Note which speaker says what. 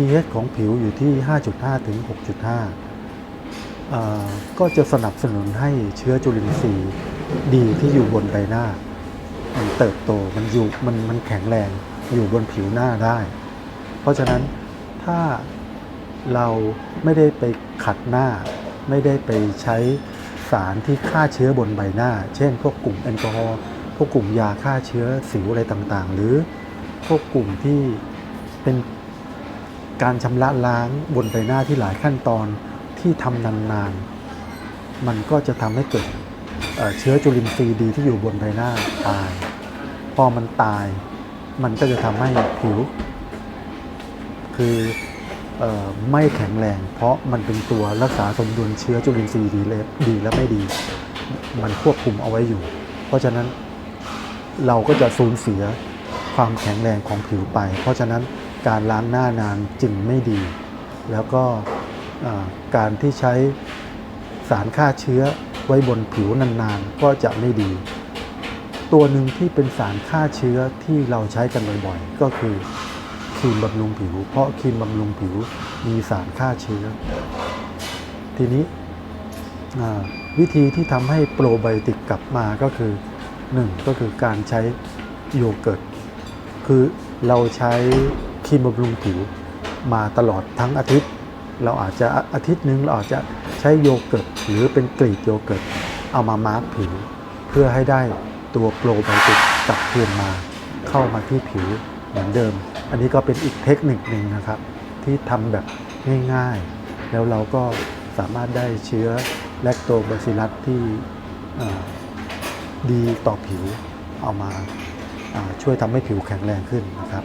Speaker 1: pH ของผิวอยู่ที่ 5.5 ถึง 6.5 ก็จะสนับสนุนให้เชื้อจุลินทรีย์ดีที่อยู่บนใบหน้า มันเติบโตมันอยู่มันมันแข็งแรงอยู่บนผิวหน้าได้ เพราะฉะนั้นถ้าเราไม่ได้ไปขัดหน้า ไม่ได้ไปใช้สารที่ฆ่าเชื้อบนใบหน้า เช่น พวกกลุ่มแอลกอฮอล์พวกกลุ่มยาฆ่าเชื้อสิวอะไรต่างๆ หรือพวกกลุ่มที่เป็น การชำระล้างบนใบหน้าที่หลายขั้นตอนที่ทำนานๆ มันก็จะทำให้เกิดเเชื้อจุลินทรีย์ดีที่อยู่บนใบหน้าตาย พอมันตายมันก็จะทำให้ผิว คือออไม่แข็งแรง เพราะมันเป็นตัวรักษาสมดุลเชื้อจุลินทรีย์ดีและดีและไม่ดี มันควบคุมเอาไว้อยู่ เพราะฉะนั้นเราก็จะสูญเสียความแข็งแรงของผิวไป เพราะฉะนั้น การล้างหน้านานจึงไม่ดี แล้วก็การที่ใช้สารฆ่าเชื้อไว้บนผิวนานๆ ก็จะไม่ดี ตัวหนึ่งที่เป็นสารฆ่าเชื้อที่เราใช้กันบ่อยๆ ก็คือครีมบำรุงผิว เพราะครีมบำรุงผิวมีสารฆ่าเชื้อ ทีนี้วิธีที่ทำให้โปรไบโอติกกลับมาก็คือหนึ่งก็คือการใช้โยเกิร์ต คือเราใช้ รีมบำรุงผิวมาตลอดทั้งอาทิตย์ เราอาจจะอาทิตย์หนึ่งเราอาจจะใช้โยเกิร์ตหรือเป็นกรีดโยเกิร์ตเอามามาร์กผิว เพื่อให้ได้ตัวโปรไบโอติกกลับคืนมา เข้ามาที่ผิวเหมือนเดิม อันนี้ก็เป็นอีกเทคนิคหนึ่งนะครับ ที่ทำแบบง่ายๆ แล้วเราก็สามารถได้เชื้อแลคโตบาซิลัสที่เอ่ดีต่อผิวเอามาช่วยทำให้ผิวแข็งแรงขึ้นนะครับ